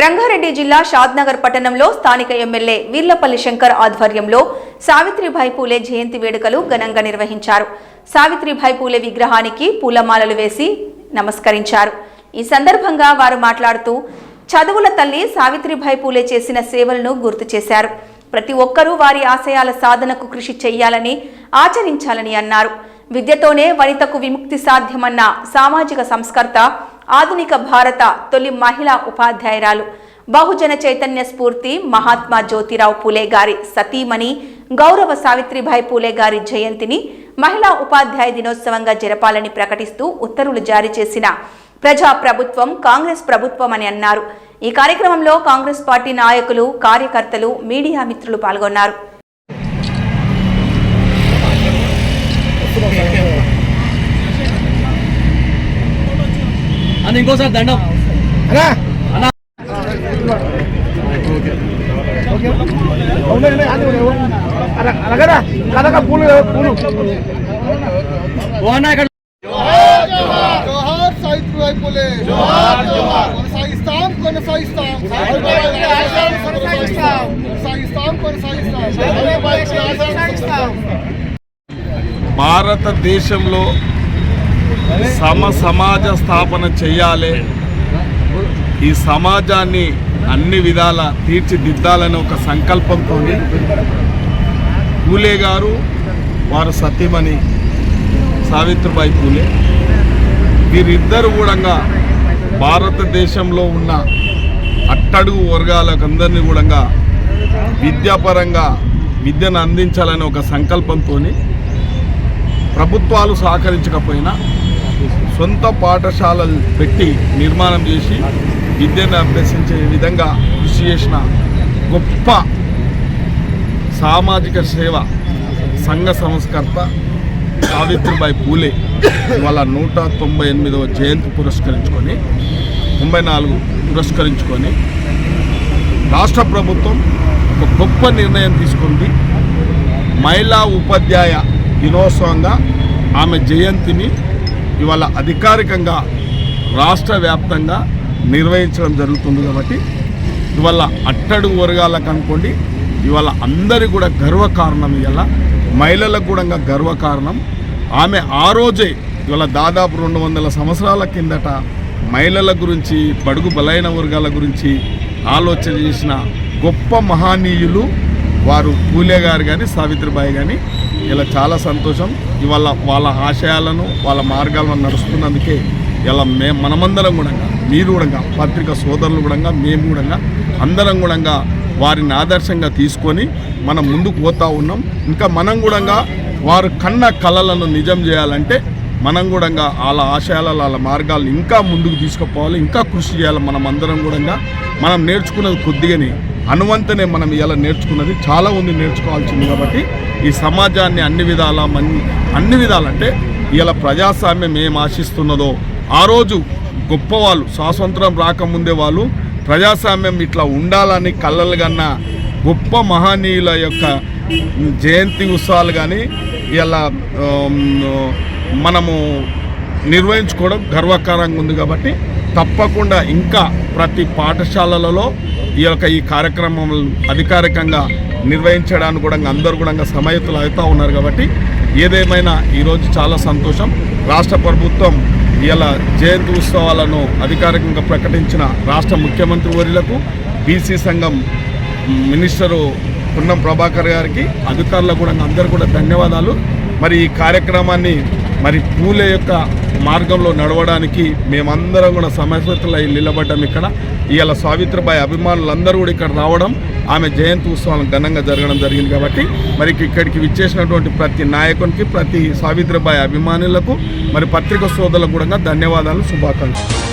రంగారెడ్డి జిల్లా షాద్నగర్ పట్టణంలో స్థానిక ఎమ్మెల్యే వీర్లపల్లి శంకర్ ఆధ్వర్యంలో సావిత్రిభాయి పూలే జయంతి వేడుకలు ఘనంగా నిర్వహించారు. సావిత్రిబాయి పూలే విగ్రహానికి పూలమాలలు వేసి నమస్కరించారు. ఈ సందర్భంగా వారు మాట్లాడుతూ చదువుల తల్లి సావిత్రిబాయి పూలే చేసిన సేవలను గుర్తు చేశారు. ప్రతి ఒక్కరూ వారి ఆశయాల సాధనకు కృషి చేయాలని ఆచరించాలని అన్నారు. విద్యతోనే వనితకు విముక్తి సాధ్యమన్న సామాజిక సంస్కర్త ఆధునిక భారత తొలి మహిళా ఉపాధ్యాయురాలు. బహుజన చైతన్య స్ఫూర్తి మహాత్మా జ్యోతిరావు పూలే గారి సతీమణి గౌరవ సావిత్రిబాయి పూలే గారి జయంతిని మహిళా ఉపాధ్యాయ దినోత్సవంగా జరపాలని ప్రకటిస్తూ ఉత్తర్వులు జారీ చేసిన ప్రజా ప్రభుత్వం కాంగ్రెస్ ప్రభుత్వం అని అన్నారు. ఈ కార్యక్రమంలో కాంగ్రెస్ పార్టీ నాయకులు కార్యకర్తలు మీడియా మిత్రులు పాల్గొన్నారు. అని ఇంకోసారి దండం. అన్నా. అలాగరా పూలు పూలు ఇక్కడ. జోహార్ సావిత్రిబాయి పూలే కొనసాగిస్తాం కొనసాగిస్తాం కొనసాగిస్తాం కొనసాగిస్తాం. భారతదేశంలో సమ సమాజ స్థాపన చేయాలి. ఈ సమాజాన్ని అన్ని విధాల తీర్చిదిద్దాలని ఒక సంకల్పంతో పూలే గారు వారు సతీమణి సావిత్రిబాయి పూలే. వీరిద్దరు కూడా భారతదేశంలో ఉన్న అట్టడుగు వర్గాలకు అందరినీ కూడా విద్యాపరంగా విద్యను అందించాలని ఒక సంకల్పంతో ప్రభుత్వాలు సహకరించకపోయినా సొంత పాఠశాలలు పెట్టి నిర్మాణం చేసి విద్యను అభ్యసించే విధంగా కృషి చేసిన గొప్ప సామాజిక సేవ సంఘ సంస్కర్త సావిత్రిబాయి పూలే వాళ్ళ నూట తొంభై ఎనిమిదవ జయంతి పురస్కరించుకొని తొంభై నాలుగు పురస్కరించుకొని రాష్ట్ర ప్రభుత్వం ఒక గొప్ప నిర్ణయం తీసుకుంది. మహిళా ఉపాధ్యాయ దినోత్సవంగా ఆమె జయంతిని ఇవాళ అధికారికంగా రాష్ట్ర వ్యాప్తంగా నిర్వహించడం జరుగుతుంది కాబట్టి ఇవాళ అట్టడుగు వర్గాలకు అనుకోండి ఇవాళ అందరి కూడా గర్వకారణం ఇవాళ మహిళలకు కూడా గర్వకారణం ఆమె ఆ రోజే ఇవాళ దాదాపు రెండు వందల సంవత్సరాల కిందట మహిళల గురించి బడుగు బలైన వర్గాల గురించి ఆలోచన చేసిన గొప్ప మహానీయులు వారు పూలే గారు కానీ సావిత్రిబాయి కానీ ఇలా చాలా సంతోషం. ఇవాళ వాళ్ళ ఆశయాలను వాళ్ళ మార్గాలను నడుస్తున్నందుకే ఇలా మే మనమందరం కూడా మీరు కూడా పత్రిక సోదరులు కూడా మేము కూడా అందరం కూడా వారిని ఆదర్శంగా తీసుకొని మనం ముందుకు పోతూ ఉన్నాం. ఇంకా మనం కూడా వారు కన్న కళలను నిజం చేయాలంటే మనం కూడా వాళ్ళ ఆశయాల వాళ్ళ మార్గాలను ఇంకా ముందుకు తీసుకుపోవాలి. ఇంకా కృషి చేయాలి. మనం అందరం కూడా మనం నేర్చుకున్నది కొద్దిగానే. అనువంతనే మనం ఇలా నేర్చుకున్నది. చాలా ఉంది నేర్చుకోవాల్సింది కాబట్టి ఈ సమాజాన్ని అన్ని విధాల మన్ అన్ని విధాలంటే ఇలా ప్రజాస్వామ్యం ఏం ఆశిస్తున్నదో ఆ రోజు గొప్పవాళ్ళు స్వాతంత్రం రాకముందే వాళ్ళు ప్రజాస్వామ్యం ఇట్లా ఉండాలని కళ్ళలు కన్నా గొప్ప మహనీయుల యొక్క జయంతి ఉత్సవాలు కానీ ఇలా మనము నిర్వహించుకోవడం గర్వకారంగా ఉంది కాబట్టి తప్పకుండా ఇంకా ప్రతి పాఠశాలలలో ఈ యొక్క ఈ కార్యక్రమం అధికారికంగా నిర్వహించడానికి కూడా అందరూ కూడా సమాయత్తులు అవుతూ ఉన్నారు కాబట్టి ఏదేమైనా ఈరోజు చాలా సంతోషం. రాష్ట్ర ప్రభుత్వం ఇలా జయంతి ఉత్సవాలను అధికారికంగా ప్రకటించిన రాష్ట్ర ముఖ్యమంత్రి వర్యులకు బీసీ సంఘం మినిస్టరు పున్నం ప్రభాకర్ గారికి అధికారులకు కూడా అందరూ కూడా ధన్యవాదాలు. మరి ఈ కార్యక్రమాన్ని మరి పూలే యొక్క మార్గంలో నడవడానికి మేమందరం కూడా సమస్యలై నిలబడ్డాం ఇక్కడ. ఇవాళ సావిత్రిబాయి అభిమానులందరూ కూడా ఇక్కడ రావడం ఆమె జయంతి ఉత్సవాలను ఘనంగా జరగడం జరిగింది కాబట్టి మరి ఇక్కడికి విచ్చేసినటువంటి ప్రతి నాయకునికి ప్రతి సావిత్రిబాయి అభిమానులకు మరి పత్రిక సోదరులకు కూడా ధన్యవాదాలు శుభాకాంక్షలు.